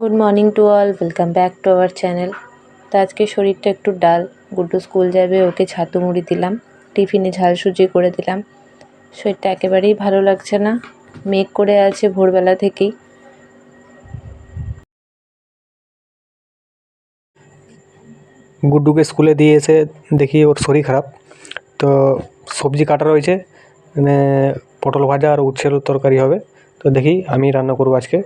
Good morning to all welcome back to our channel তো আজকে শরীরটা একটু ডাল। গুড্ডু স্কুল যাবে, ওকে ছাতু মুড়ি দিলাম। টিফিনে ঝাল সুজি করে দিলাম। শরীরটা একেবারেই ভালো লাগছে না। মেঘ করে আছে ভোরবেলা থেকেই। গুড্ডুকে স্কুলে দিয়ে এসে দেখি ওর শরীর খারাপ। তো সবজি কাটা রয়েছে। মানে পটল ভাজা আর উচ্ছের তরকারি হবে। তো দেখি আমি রান্না করব আজকে।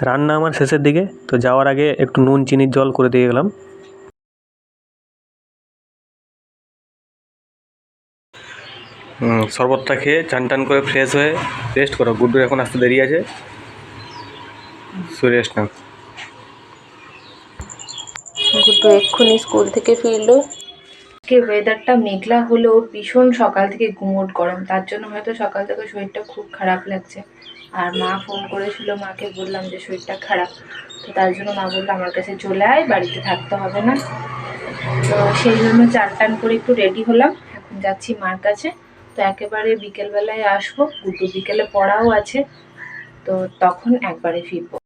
রান্না আমার শেষের দিকে। তো যাওয়ার আগে একটু নুন চিনির জল করে দিয়ে গেলাম। হুম, শরবতটা খেয়ে চান টান করে ফ্রেশ হয়ে রেস্ট করো। গুড্ডুর এখন আসতে দেরি আছে। রেস্ট নাও। গুড্ডু এক্ষুনি স্কুল থেকে ফিরলো। আজকে ওয়েদারটা মেঘলা হলেও ভীষণ সকাল থেকে গুমোট গরম। তার জন্য হয়তো সকাল থেকে শরীরটা খুব খারাপ লাগছে। আর মা ফোন করেছিল, মাকে বললাম যে শরীরটা খারাপ। তো তার জন্য মা বলল, আমার কাছে চলে আয়, বাড়িতে থাকতে হবে না। তো সেই জন্য চার টান করে একটু রেডি হলাম। এখন যাচ্ছি মার কাছে। তো একেবারে বিকেলবেলায় আসব। দুটো বিকেলে পড়াও আছে। তো তখন একবারে ফিরবো।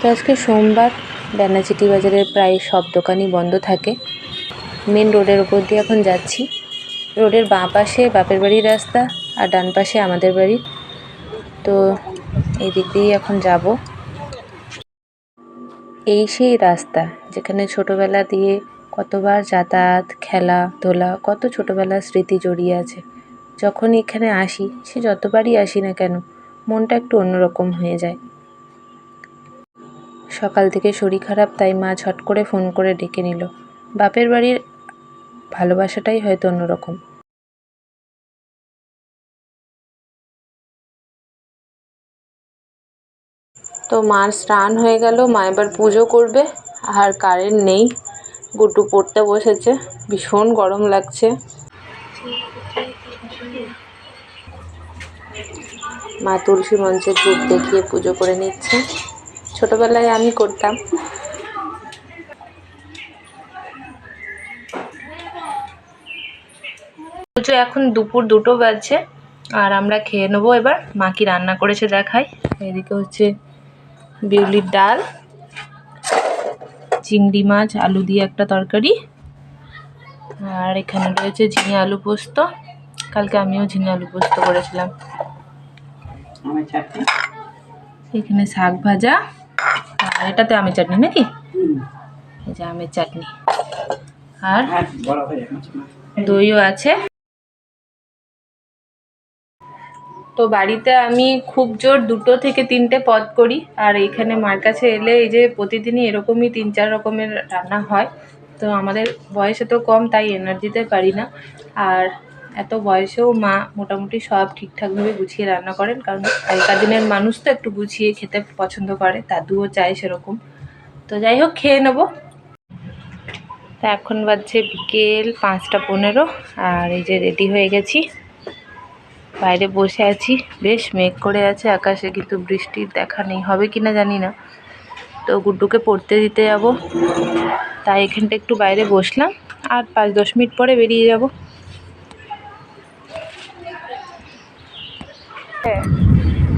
তো আজকে সোমবার বেনাচিটি বাজারের প্রায় সব দোকানই বন্ধ থাকে। মেন রোডের ওপর দিয়ে এখন যাচ্ছি। রোডের বাঁ পাশে বাপের বাড়ির রাস্তা আর ডান পাশে আমাদের বাড়ি। তো এই দিক দিয়েই এখন যাব। এই সেই রাস্তা যেখানে ছোটবেলা দিয়ে কতবার যাতায়াত, খেলা, ধোলা, কত ছোটবেলার স্মৃতি জড়িয়ে আছে। যখন এখানে আসি, সে যতবারই আসি না কেন, মনটা একটু অন্যরকম হয়ে যায়। সকাল থেকে শরীর খারাপ, তাই মা ঝট করে ফোন করে ডেকে নিল। বাপের বাড়ির ভালোবাসাটাই হয়তো অন্যরকম। তো মার স্নান হয়ে গেল, মা এবার পুজো করবে, আর কারেন্ট নেই। গুটু পড়তে বসেছে, ভীষণ গরম লাগছে। মা তুলসী মঞ্চে ধূপ দেখিয়ে পুজো করে নিচ্ছে। ছোটবেলায় আমি করতাম। পুজো এখন দুপুর দুটো বাজছে। আর আমরা খেয়ে নেব এবার। মা কি রান্না করেছে দেখাই। এদিকে হচ্ছে বিউলির ডাল চিংড়ি মাছ আলু দিয়ে একটা তরকারি। আর এখানে রয়েছে ঝিঙে আলু পোস্ত। কালকে আমিও ঝিঙে আলু পোস্ত করেছিলাম। এখানে শাক ভাজা। আর এটাতে আমের চাটনি নাকি? এই যে আমের চাটনি। আর হয়ে দইও আছে। তো বাড়িতে আমি খুব জোর দুটো থেকে তিনটে পদ করি। আর এখানে মার কাছে এলে এই যে প্রতিদিনই এরকমই তিন চার রকমের রান্না হয়। তো আমাদের বয়সে তো কম, তাই এনার্জিতে পারি না। আর এত বয়সেও মা মোটামুটি সব ঠিকঠাকভাবে গুছিয়ে রান্না করেন। কারণ আগেকার দিনের মানুষ তো একটু গুছিয়ে খেতে পছন্দ করে, দাদুও চায় সেরকম। তো যাই হোক, খেয়ে নেব। তা এখন বাজছে বিকেল পাঁচটা পনেরো, আর এই যে রেডি হয়ে গেছি। বাইরে বসে আছি। বেশ মেঘ করে আছে আকাশে কিন্তু বৃষ্টির দেখা নেই। হবে কি না জানি না। তো গুড্ডুকে পড়তে দিতে যাব। তাই এখানটা একটু বাইরে বসলাম। আর পাঁচ দশ মিনিট পরে বেরিয়ে যাব।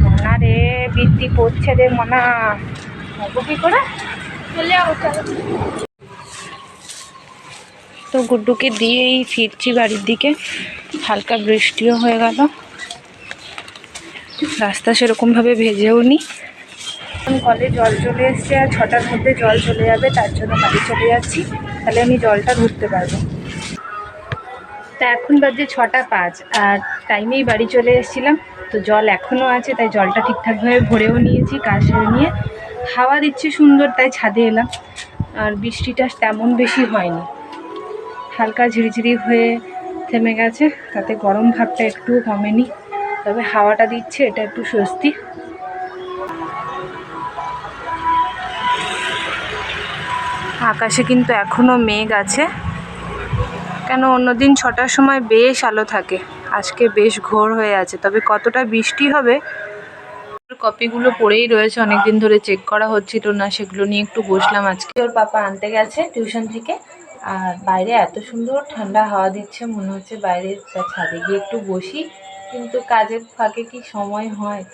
মনা রে বৃষ্টি পড়ছে রে মনা। হব কি করে? চলে যাব তো গুড্ডুকে দিয়েই ফিরছি বাড়ির দিকে। হালকা বৃষ্টিও হয়ে গেল। রাস্তা সেরকমভাবে ভেজেও নি। কলে জল চলে এসছে আর ছটার মধ্যে জল চলে যাবে, তার জন্য বাড়ি চলে যাচ্ছি। তাহলে আমি জলটা ধরতে পারব। তা এখন বাজে ছটা পাঁচ, আর টাইমেই বাড়ি চলে এসেছিলাম, তো জল এখনও আছে, তাই জলটা ঠিকঠাকভাবে ভরেও নিয়েছি, কাজ সেরে নিয়ে। হাওয়া দিচ্ছে সুন্দর, তাই ছাদে এলাম। আর বৃষ্টিটা তেমন বেশি হয়নি। হালকা ঝিরিঝিরি হয়ে থেমে গেছে, তাতে গরম ভাবটা একটু কমেনি। তবে হাওয়াটা দিচ্ছে, এটা একটু স্বস্তি। আকাশে কিন্তু এখনও মেঘ আছে। কেন অন্যদিন ছটার সময় বেশ আলো থাকে। আজকে বেশ ঘোর হয়ে আছে, তবে কতটা বৃষ্টি হবে? কপিগুলো পড়েই রয়েছে অনেক দিন ধরে চেক করা হচ্ছিল না, সেগুলো নিয়ে একটু বসলাম আজকে। ওর পাপা আনতে গেছে টিউশন থেকে, আর বাইরে এত সুন্দর ঠান্ডা হাওয়া দিচ্ছে, মনে হচ্ছে বাইরে ছাদে গিয়ে একটু বসি। কিন্তু কাজের ফাঁকে কি সময় হয়?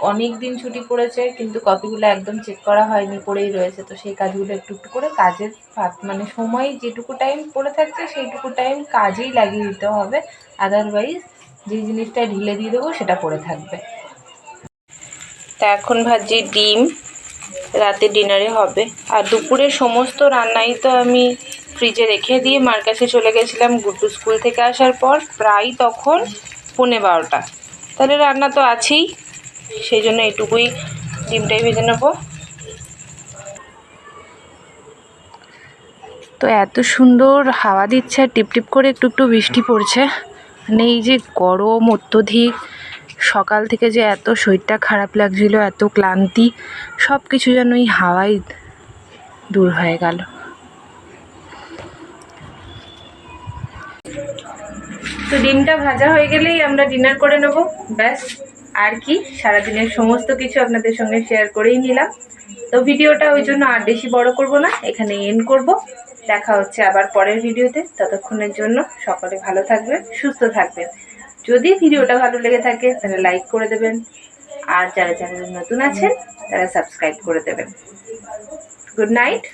অনেক দিন ছুটি পড়েছে, কিন্তু কপিগুলো একদম চেক করা হয়নি, পড়েই রয়েছে। তো সেই কাজগুলো একটু একটু করে কাজের ফাঁক- মানে সময় যেটুকু টাইম পড়ে থাকছে, সেইটুকু টাইম কাজেই লাগিয়ে দিতে হবে। আদারওয়াইজ যে জিনিসটা ঢিলে দিয়ে দেবো, সেটা পড়ে থাকবে। তা এখন ভাজি ডিম। রাতে ডিনারে হবে। আর দুপুরের সমস্ত রান্নাই তো আমি ফ্রিজে রেখে দিয়ে মার কাছে চলে গেছিলাম, গুড্ডু স্কুল থেকে আসার পর। প্রায় তখন পৌনে বারোটা। তাহলে রান্না তো আছেই। সেই জন্য এটুকুই ডিমটাই ভেজে নেব। তো এত সুন্দর হাওয়া দিচ্ছে আর টিপটিপ করে একটু একটু বৃষ্টি পড়ছে। মানে এই যে গরম, অত্যধিক, সকাল থেকে যে এত শরীরটা খারাপ লাগছিল, এত ক্লান্তি সব কিছু যেন এই হাওয়ায় দূর হয়ে গেল। তো ডিমটা ভাজা হয়ে গেলেই আমরা ডিনার করে নেব। ব্যাস, আর কি? সারাদিনের সমস্ত কিছু আপনাদের সঙ্গে শেয়ার করেই নিলাম। তো ভিডিওটা ওই জন্য আর বেশি বড় করব না, এখানে এন্ড করব। দেখা হচ্ছে আবার পরের ভিডিওতে। ততক্ষণের জন্য সকলে ভালো থাকবেন, সুস্থ থাকবেন। যদি ভিডিওটা ভালো লেগে থাকে, তাহলে লাইক করে দেবেন। আর যারা চ্যানেলে নতুন আছেন, তারা সাবস্ক্রাইব করে দেবেন। Good night